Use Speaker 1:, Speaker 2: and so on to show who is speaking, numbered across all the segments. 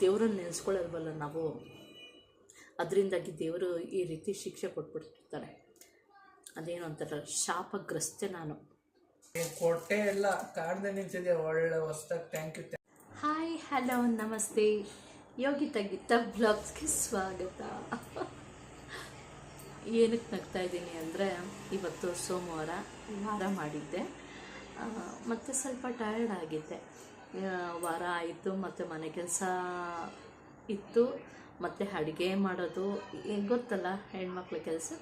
Speaker 1: ದೇವ್ರನ್ನ ನೆನೆಸ್ಕೊಳ್ಳಲ್ವಲ್ಲ ನಾವು. ಅದರಿಂದಾಗಿ ದೇವರು ಈ ರೀತಿ ಶಿಕ್ಷೆ ಕೊಟ್ಬಿಡ್ತಾರೆ. ಅದೇನು ಅಂತಾರ ಶಾಪಗ್ರಸ್ತೆ ನಾನು.
Speaker 2: ಕೊಟ್ಟೆ ಎಲ್ಲ ಕಾಡ್ದೆ ನಿಂತಿದೆ ಒಳ್ಳೆ ಹೊಸ್ದಾಗಿ ಥ್ಯಾಂಕ್ ಯು
Speaker 1: ಹಾಯ್ ಹಲೋ ನಮಸ್ತೆ. ಯೋಗಿತಾ ಗೀತಾ ಬ್ಲಾಗ್ಸ್ಗೆ ಸ್ವಾಗತ. ಏನಕ್ಕೆ ನಗ್ತಾ ಇದ್ದೀನಿ ಅಂದರೆ ಇವತ್ತು ಸೋಮವಾರ ವಾರ ಮಾಡಿದ್ದೆ. ಮತ್ತು ಸ್ವಲ್ಪ ಟಯರ್ಡ್ ಆಗಿದ್ದೆ. ವಾರ ಆಯಿತು, ಮತ್ತು ಮನೆ ಕೆಲಸ ಇತ್ತು, ಮತ್ತು ಅಡುಗೆ ಮಾಡೋದು ಗೊತ್ತಲ್ಲ, ಹೆಣ್ಮಕ್ಳ ಕೆಲಸ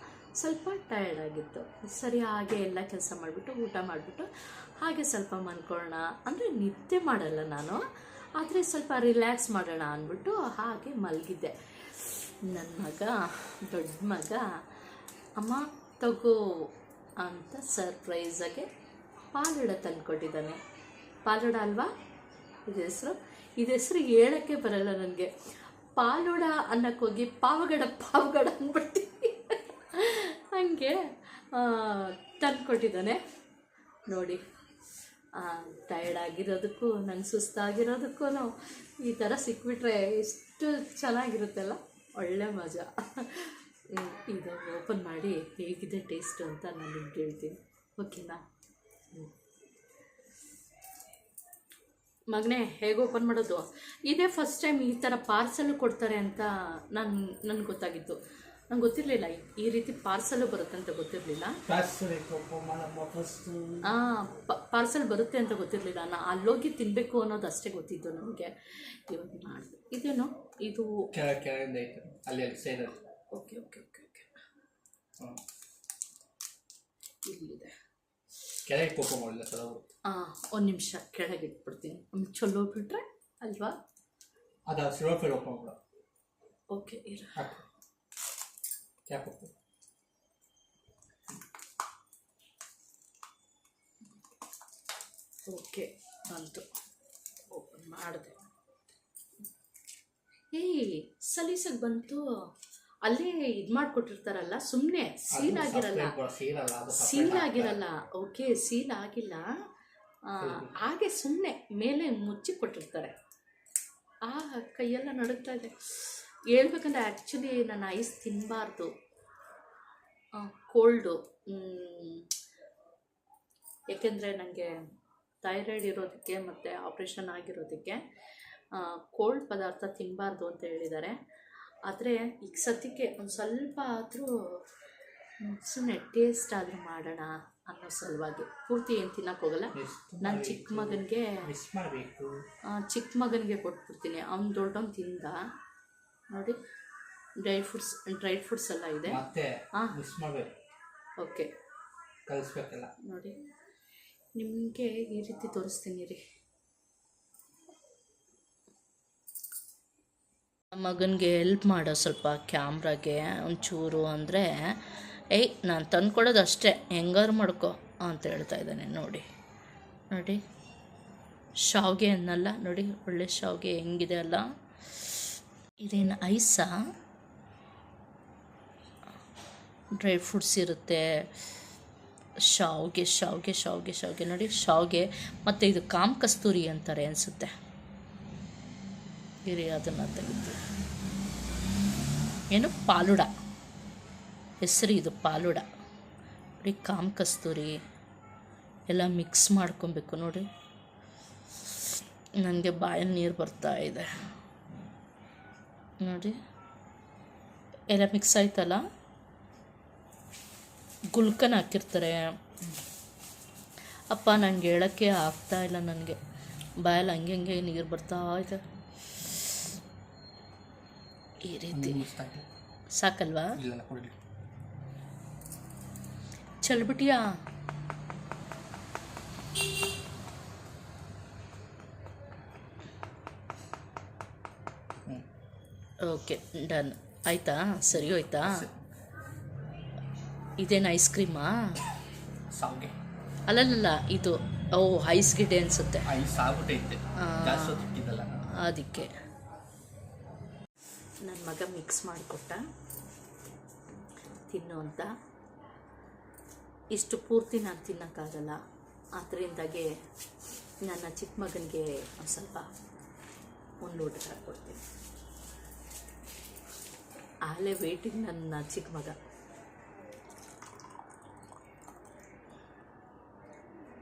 Speaker 1: ಸ್ವಲ್ಪ ಟಯರ್ಡ್ ಆಗಿತ್ತು. ಸರಿ, ಹಾಗೆ ಎಲ್ಲ ಕೆಲಸ ಮಾಡಿಬಿಟ್ಟು, ಊಟ ಮಾಡಿಬಿಟ್ಟು, ಹಾಗೆ ಸ್ವಲ್ಪ ಮಲ್ಕೊಳ್ಳೋಣ. ಅಂದರೆ ನಿದ್ದೆ ಮಾಡಲ್ಲ ನಾನು, ಆದರೆ ಸ್ವಲ್ಪ ರಿಲ್ಯಾಕ್ಸ್ ಮಾಡೋಣ ಅಂದ್ಬಿಟ್ಟು ಹಾಗೆ ಮಲಗಿದ್ದೆ. ನನ್ನ ಮಗ, ದೊಡ್ಡ ಮಗ, ಅಮ್ಮ, ತಗೋ ಅಂತ ಸರ್ಪ್ರೈಸಾಗೆ ಪಾಲುಡ ತಂದುಕೊಟ್ಟಿದ್ದಾನೆ. ಪಾಲುಡ ಅಲ್ವಾ? ಇದು ಹೆಸರು. ಇದು ಹೆಸರು ಹೇಳೋಕ್ಕೆ ಬರಲ್ಲ ನನಗೆ. ಪಾಲುಡ ಅನ್ನಕ್ಕೆ ಹೋಗಿ ಪಾವಗಡ ಪಾವಗಡ ಅಂದ್ಬಿಡ್ತೀನಿ ಹಂಗೆ ತಂದ್ಕೊಟ್ಟಿದ್ದಾನೆ. ನೋಡಿ ಟಯರ್ಡ್ ಆಗಿರೋದಕ್ಕೂ ನಂಗೆ ಸುಸ್ತಾಗಿರೋದಕ್ಕೂ ಈ ಥರ ಸಿಕ್ಬಿಟ್ರೆ ಎಷ್ಟು ಚೆನ್ನಾಗಿರುತ್ತಲ್ಲ? ಒಳ್ಳೆ ಮಜಾ. ಇದು ಓಪನ್ ಮಾಡಿ ಹೇಗಿದೆ ಟೇಸ್ಟು ಅಂತ ನಾನು ಕೇಳ್ತೀನಿ ಹೇಳ್ತೀನಿ. ಓಕೆನಾ. ಮಗನೇ ಹೇಗೆ ಓಪನ್ ಮಾಡೋದು? ಇದೇ ಫಸ್ಟ್ ಟೈಮ್ ಈ ಥರ ಪಾರ್ಸಲ್ ಕೊಡ್ತಾರೆ ಅಂತ ನಾನು ನನಗೆ ಗೊತ್ತಾಗಿತ್ತು. ನಂಗೆ ಗೊತ್ತಿರಲಿಲ್ಲ ಈ ರೀತಿ ಪಾರ್ಸಲ್ ಬರುತ್ತೆ ಅಂತ ಗೊತ್ತಿರಲಿಲ್ಲ.
Speaker 2: ಹಾಂ
Speaker 1: ಪಾರ್ಸಲ್ ಬರುತ್ತೆ ಅಂತ ಗೊತ್ತಿರಲಿಲ್ಲ. ನಾ ಅಲ್ಲೋಗಿ ತಿನ್ನಬೇಕು ಅನ್ನೋದು ಅಷ್ಟೇ ಗೊತ್ತಿದ್ದು ನನಗೆ. ಇವಾಗ ಮಾಡಿದೆ. ಇದೇನು? ಇದು ಓಕೆ ಓಕೆ ಓಕೆ ಓಕೆ ಇಲ್ಲಿದೆ.
Speaker 2: ಕೆಳಗೆ ಕೋಪ ಮಾಡಿಲ್ಲ ಸರ್
Speaker 1: ಹಾಂ ಒಂದು ನಿಮಿಷ ಕೆಳಗೆ ಇಟ್ಬಿಡ್ತೀನಿ. ಒಂದು ಚಲೋ ಬಿಟ್ರೆ ಅಲ್ವಾ?
Speaker 2: ಅದು ಸಿಲ್ವರ್ ಫೈಲ್ ಓಪನ್ ಮಾಡ.
Speaker 1: ಓಕೆ ಇರ.
Speaker 2: ಹಾಕು. ಕ್ಯಾಪ್
Speaker 1: ಓಕೆ ಬಂತು. ಓಪನ್ ಮಾಡಿದೆ. ಏಯ್ ಸಲೀಸಾಗಿ ಬಂತು. ಅಲ್ಲೇ ಇದು ಮಾಡಿಕೊಟ್ಟಿರ್ತಾರಲ್ಲ ಸುಮ್ಮನೆ ಸೀಲ್ ಆಗಿರಲ್ಲ. ಸೀಲ್ ಆಗಿರಲ್ಲ. ಓಕೆ ಸೀಲ್ ಆಗಿಲ್ಲ. ಹಾಗೆ ಸುಮ್ಮನೆ ಮೇಲೆ ಮುಚ್ಚಿ ಕೊಟ್ಟಿರ್ತಾರೆ. ಆ ಕೈಯೆಲ್ಲ ನಡುಗ್ತಾ ಇದೆ. ಹೇಳ್ಬೇಕಂದ್ರೆ ಆ್ಯಕ್ಚುಲಿ ನಾನು ಐಸ್ ತಿನ್ನಬಾರ್ದು ಕೋಲ್ಡು ಏಕೆಂದರೆ ನನಗೆ ಥೈರಾಯ್ಡ್ ಇರೋದಕ್ಕೆ ಮತ್ತು ಆಪ್ರೇಷನ್ ಆಗಿರೋದಕ್ಕೆ ಕೋಲ್ಡ್ ಪದಾರ್ಥ ತಿನ್ನಬಾರ್ದು ಅಂತ ಹೇಳಿದ್ದಾರೆ. ಆದರೆ ಈಗ ಸತ್ಯಕ್ಕೆ ಒಂದು ಸ್ವಲ್ಪ ಆದರೂ ಸುಮ್ಮನೆ ಟೇಸ್ಟ್ ಆದರೂ ಮಾಡೋಣ ಅನ್ನೋ ಸಲುವಾಗಿ. ಪೂರ್ತಿ ಏನು ತಿನ್ನಕ್ಕೆ ಹೋಗಲ್ಲ. ನಾನು ಚಿಕ್ಕ ಮಗನಿಗೆ ಚಿಕ್ಕ ಮಗನಿಗೆ ಕೊಟ್ಬಿಡ್ತೀನಿ. ಅವ್ನು ದೊಡ್ಡವನು ತಿಂದ. ನೋಡಿ ಡ್ರೈ ಫ್ರೂಟ್ಸ್ ಡ್ರೈ ಫ್ರೂಟ್ಸ್ ಎಲ್ಲ ಇದೆ. ಓಕೆ
Speaker 2: ಕಲಿಸ್ಬೇಕಲ್ಲ.
Speaker 1: ನೋಡಿ ನಿಮಗೆ ಈ ರೀತಿ ತೋರಿಸ್ತೀನಿ ರೀ. ಮಗನಿಗೆ ಹೆಲ್ಪ್ ಮಾಡೋ ಸ್ವಲ್ಪ ಕ್ಯಾಮ್ರಾಗೆ ಒಂಚೂರು ಅಂದರೆ, ಏಯ್, ನಾನು ತಂದ್ಕೊಡೋದು ಅಷ್ಟೇ ಹೆಂಗಾರು ಮಾಡ್ಕೊ, ಅಂತ ಹೇಳ್ತಾ ಇದ್ದಾನೆ ನೋಡಿ. ನೋಡಿ. ಶಾವಿಗೆ ಅನ್ನಲ್ಲ, ನೋಡಿ, ಒಳ್ಳೆ ಶಾವಿಗೆ ಹೆಂಗಿದೆ ಅಲ್ಲ. ಇದೇನು ಐಸಾ ಡ್ರೈ ಫ್ರೂಟ್ಸ್ ಇರುತ್ತೆ. ಶಾವಿಗೆ ಶಾವಿಗೆ ಶಾವಿಗೆ ಶಾವಿಗೆ, ನೋಡಿ, ಶಾವಿಗೆ. ಮತ್ತು ಇದು ಕಾಮ್ ಕಸ್ತೂರಿ ಅಂತಾರೆ ಅನಿಸುತ್ತೆ. ಇರಿ ಅದನ್ನು ತೆಗೆದು. ಏನು? ಪಾಲುಡ. ಹೆಸರು ಇದು, ಪಾಲುಡ. ನೋಡಿ, ಕಾಮ್ ಕಸ್ತೂರಿ ಎಲ್ಲ ಮಿಕ್ಸ್ ಮಾಡ್ಕೊಬೇಕು ನೋಡಿ. ನನಗೆ ಬಾಯಲ್ಲಿ ನೀರು ಬರ್ತಾ ಇದೆ. ನೋಡಿ. ಎಲ್ಲ ಮಿಕ್ಸ್ ಆಯ್ತಲ್ಲ? ಗುಲ್ಕನ್ ಹಾಕಿರ್ತಾರೆ. ಅಪ್ಪ, ನಂಗೆ ಹೇಳೋಕ್ಕೆ ಇಲ್ಲ ನನಗೆ. ಬಾಯಲ್ಲಿ ಹಂಗೆ ಹಂಗೆ ನೀರು ಬರ್ತಾ ಇದೆ. ಈ ರೀತಿ. ಸಾಕಲ್ವಾ?
Speaker 2: ಹ್ಞೂ
Speaker 1: ಓಕೆ ಡನ್. ಆಯಿತಾ? ಸರಿ ಹೋಯ್ತಾ? ಇದೇನು ಐಸ್ ಕ್ರೀಮಾ? ಅಲ್ಲಲ್ಲ ಇದು ಓ ಐಸ್ ಗಿಡ್ಡೆ ಅನಿಸುತ್ತೆ ಅದಕ್ಕೆ. ನನ್ನ ಮಗ ಮಿಕ್ಸ್ ಮಾಡಿಕೊಟ್ಟ. ತಿನ್ನು ಅಂತ. ಇಷ್ಟು ಪೂರ್ತಿ ನಾನು ತಿನ್ನೋಕ್ಕಾಗಲ್ಲ. ಅದರಿಂದಾಗೆ ನನ್ನ ಚಿಕ್ಕ ಮಗನಿಗೆ ಒಂದು ಸ್ವಲ್ಪ ಒಂದು ಲೋಟ ಹಾಕ್ಕೊಡ್ತೀನಿ ಆಗಲೇ ವೇಟಿಂಗ್ ನನ್ನ ಚಿಕ್ಕ ಮಗ.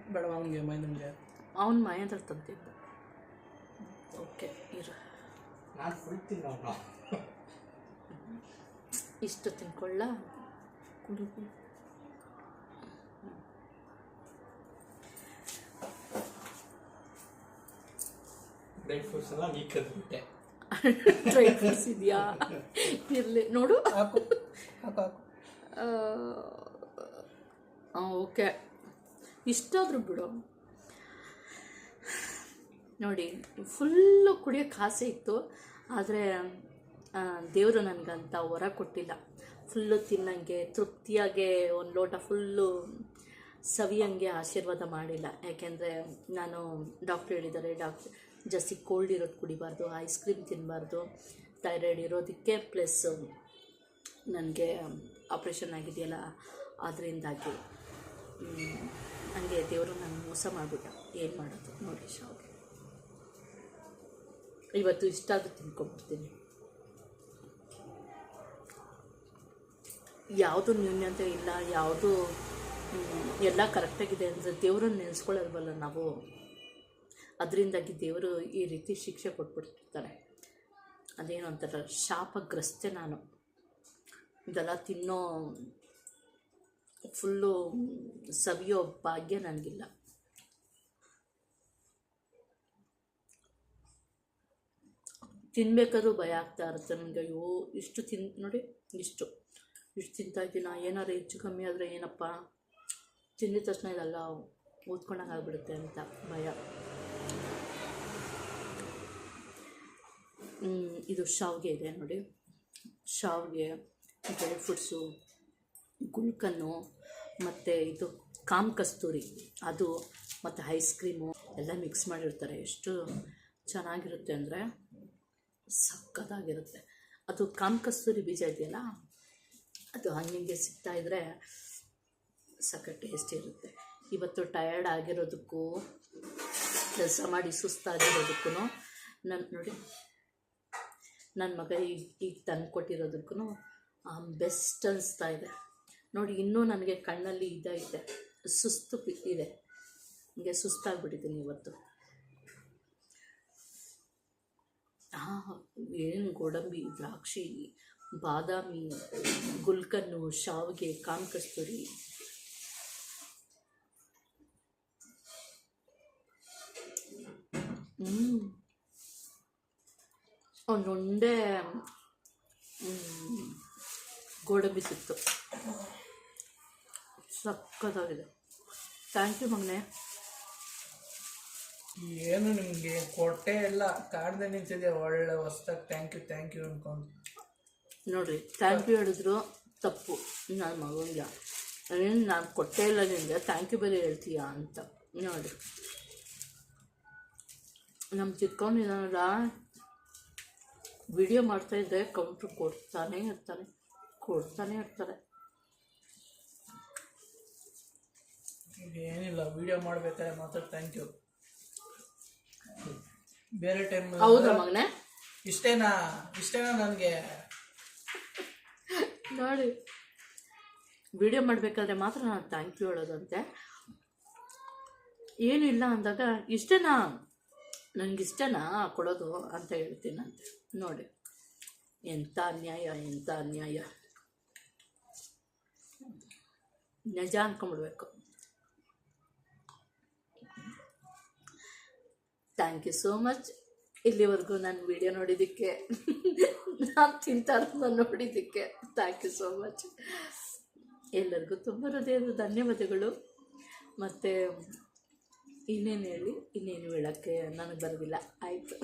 Speaker 2: ಬೇಡ ಅವನಿಗೆ
Speaker 1: ಅವನ ಮೈಯಂತ್ರ ತಂತಿದ್ದ ಓಕೆ ಇರು.
Speaker 3: ನಾನು ಫುಲ್ ತಿನ್ನೋಣ
Speaker 1: ಇಷ್ಟು ತಿನ್ಕೊಳ್ಳ ಕುಡು ಕುಡು.
Speaker 3: ಡ್ರೈ ಫ್ರೂಟ್ಸ್ ಎಲ್ಲ ನೀ ಕದ್ಬಿಟ್ಟೆ
Speaker 1: ಡ್ರೈ ಫ್ರೂಟ್ಸ್ ಇದೆಯಾ? ಇರಲಿ ನೋಡು.
Speaker 2: ಹಾಕು ಹಾಕು ಹಾಕು.
Speaker 1: ಓಕೆ. ಇಷ್ಟಾದರೂ ಬಿಡು. ನೋಡಿ, ಫುಲ್ಲು ಕುಡಿಯೋಕ್ಕೆ ಆಸೆ ಇತ್ತು. ಆದರೆ ದೇವರು ನನಗಂತ ಹೊರ ಕೊಟ್ಟಿಲ್ಲ. ಫುಲ್ಲು ತಿನ್ನಂಗೆ, ತೃಪ್ತಿಯಾಗೆ, ಒಂದು ಲೋಟ ಫುಲ್ಲು ಸವಿಯಂಗೆ ಆಶೀರ್ವಾದ ಮಾಡಿಲ್ಲ. ಯಾಕೆಂದರೆ, ನಾನು ಡಾಕ್ಟ್ರ್ ಹೇಳಿದ್ದಾರೆ ಡಾಕ್ಟ್ರ್ ಜಾಸ್ತಿ ಕೋಲ್ಡ್ ಇರೋದು ಕುಡಿಬಾರ್ದು ಐಸ್ ಕ್ರೀಮ್ ತಿನ್ನಬಾರ್ದು ಥೈರಾಯ್ಡ್ ಇರೋದಕ್ಕೆ ಪ್ಲಸ್ ನನಗೆ ಆಪ್ರೇಷನ್ ಆಗಿದೆಯಲ್ಲ ಅದರಿಂದಾಗಿ ಹಂಗೆ ದೇವರು ನಾನು ಮೋಸ ಮಾಡಿಬಿಟ್ಟ. ಏನು ಮಾಡೋದು? ನೋಡಿ, ಶಾವ್ಗೆ. ಇವತ್ತು ಇಷ್ಟ ಆದರೂ ತಿನ್ಕೊಂಡ್ಬಿಡ್ತೀನಿ. ಯಾವುದು ನ್ಯೂನ್ಯತೆ ಇಲ್ಲ, ಯಾವುದು ಎಲ್ಲ ಕರೆಕ್ಟಾಗಿದೆ ಅಂದರೆ ದೇವ್ರನ್ನ ನೆನೆಸ್ಕೊಳ್ಳಲ್ವಲ್ಲ ನಾವು. ಅದರಿಂದಾಗಿ ದೇವರು ಈ ರೀತಿ ಶಿಕ್ಷೆ ಕೊಟ್ಬಿಡ್ತಾರೆ ಅದೇನು ಅಂತಾರೆ ಶಾಪಗ್ರಸ್ತೆ ನಾನು. ಇದೆಲ್ಲ ತಿನ್ನೋ, ಫುಲ್ಲು ಸವಿಯೋ ಭಾಗ್ಯ ನನಗಿಲ್ಲ. ತಿನ್ಬೇಕಾದ್ರೂ ಭಯ ಆಗ್ತಾ ಇರುತ್ತೆ ನನಗೆ ಅಯ್ಯೋ, ಇಷ್ಟು ತಿನ್, ನೋಡಿ, ಇಷ್ಟು. ಇಷ್ಟು ತಿಂತಾ ಇದ್ದೀನ ಏನಾರು ಹೆಚ್ಚು ಕಮ್ಮಿ ಆದರೆ ಏನಪ್ಪ? ತಿಂದಿದ ತಕ್ಷಣ ಇದೆಲ್ಲ ಆಗ್ಬಿಡುತ್ತೆ ಅಂತ ಭಯ. ಇದು ಶಾವಿಗೆ ಇದೆ ನೋಡಿ. ಶಾವಿಗೆ ಡ್ರೈ ಫ್ರೂಟ್ಸು, ಗುಲ್ಕನ್ನು, ಮತ್ತು ಇದು ಕಾಮ್ ಕಸ್ತೂರಿ. ಅದು, ಮತ್ತು ಐಸ್ ಕ್ರೀಮು ಎಲ್ಲ ಮಿಕ್ಸ್ ಮಾಡಿರ್ತಾರೆ. ಎಷ್ಟು ಚೆನ್ನಾಗಿರುತ್ತೆ ಅಂದರೆ ಸಕ್ಕತ್ತಾಗಿರುತ್ತೆ ಅದು ಕಾಮಕಸ್ತೂರಿ ಬೀಜ ಇದೆಯಲ್ಲ, ಅದು ಹಂಗೆ ಸಿಗ್ತಾ ಇದ್ದರೆ ಸಖತ್ ಟೇಸ್ಟ್ ಇರುತ್ತೆ. ಇವತ್ತು ಟಯರ್ಡ್ ಆಗಿರೋದಕ್ಕೂ, ಕೆಲಸ ಮಾಡಿ ಸುಸ್ತಾಗಿರೋದಕ್ಕೂ ನನ್ನ ನೋಡಿ ನನ್ನ ಮಗ ಈಗ ಈಗ ತಂದು ಕೊಟ್ಟಿರೋದಕ್ಕೂ ಬೆಸ್ಟ್ ಅನಿಸ್ತಾ ಇದೆ. ನೋಡಿ, ಇನ್ನೂ ನನಗೆ ಕಣ್ಣಲ್ಲಿ ಇದೈತೆ ಸುಸ್ತು ಇದೆ. ಹಿಂಗೆ ಸುಸ್ತಾಗ್ಬಿಟ್ಟಿದ್ದೀನಿ ಇವತ್ತು ಹಾಂ ಏನು ಗೋಡಂಬಿ ದ್ರಾಕ್ಷಿ ಬಾದಾಮಿ ಗುಲ್ಕನ್ನು ಶಾವಿಗೆ ಕಾಮಕಸ್ತೂರಿ ಒಂದೊಂದೇ ಗೋಡಂಬಿ ಸಿಕ್ತು. ಸಕ್ಕತ್ತಾಗಿದೆ ಥ್ಯಾಂಕ್ ಯು ಮಗನೆ.
Speaker 2: ಏನು ನಿಮಗೆ? ಕೊಟ್ಟೆ ಎಲ್ಲ. ಕಾಡ್ದೆ ನಿಂತಿದೆ. ಒಳ್ಳೆ ಹೊಸ್ದಾಗಿ ಥ್ಯಾಂಕ್ ಯು ಥ್ಯಾಂಕ್ ಯು ಅನ್ಕೊಂಡು.
Speaker 1: ನೋಡ್ರಿ ಥ್ಯಾಂಕ್ ಯು ಹೇಳಿದ್ರು ತಪ್ಪು. ನನ್ನ ಮಗಂಗ ಏನು ನಾನು ಕೊಟ್ಟೇ ಇಲ್ಲ ನಿಮಗೆ ಥ್ಯಾಂಕ್ ಯು ಬೇರೆ ಹೇಳ್ತೀಯಾ ಅಂತ. ನೋಡಿ ನಮ್ಮ ಚಿಕ್ಕವನಿದಾನಲ್ಲ ವಿಡಿಯೋ ಮಾಡ್ತಾಯಿದ್ರೆ ಕೌಂಟ್ರ್ ಕೊಡ್ತಾನೇ ಇರ್ತಾನೆ ಕೊಡ್ತಾನೆ ಇರ್ತಾರೆ.
Speaker 2: ಏನಿಲ್ಲ ವಿಡಿಯೋ ಮಾಡ್ಬೇಕಾದ್ರೆ ಮಾತ್ರ ಥ್ಯಾಂಕ್ ಯು ಬೇರೆ ಟೈಮ್
Speaker 1: ಹೌದಾ ಮಗನೇ?
Speaker 2: ಇಷ್ಟೇನಾ ಇಷ್ಟೇನಾ ನನಗೆ?
Speaker 1: ನೋಡಿ. ವಿಡಿಯೋ ಮಾಡಬೇಕಾದ್ರೆ ಮಾತ್ರ ನಾನು ಥ್ಯಾಂಕ್ ಯು ಹೇಳೋದಂತೆ. ಏನೂ ಇಲ್ಲ ಅಂದಾಗ ಇಷ್ಟೇನಾ ನನಗಿಷ್ಟನಾ ಕೊಡೋದು ಅಂತ ಹೇಳ್ತೀನಂತೆ. ನೋಡಿ. ಎಂಥ ಅನ್ಯಾಯ ಎಂಥ ಅನ್ಯಾಯ. ನಿಜ ಅನ್ಕೊಂಬಿಡ್ಬೇಕು ಥ್ಯಾಂಕ್ ಯು ಸೋ ಮಚ್ ಇಲ್ಲಿವರೆಗೂ ನಾನು ವಿಡಿಯೋ ನೋಡಿದ್ದಕ್ಕೆ, ನಾನು ತಿಂತಾ ನೋಡಿದ್ದಕ್ಕೆ ಥ್ಯಾಂಕ್ ಯು ಸೋ ಮಚ್ ಎಲ್ಲರಿಗೂ ತುಂಬ ಹೃದಯದ ಧನ್ಯವಾದಗಳು. ಮತ್ತು ಇನ್ನೇನು ಹೇಳಿ, ಇನ್ನೇನು ಹೇಳೋಕ್ಕೆ ನನಗೆ ಬರೋದಿಲ್ಲ. ಆಯಿತು.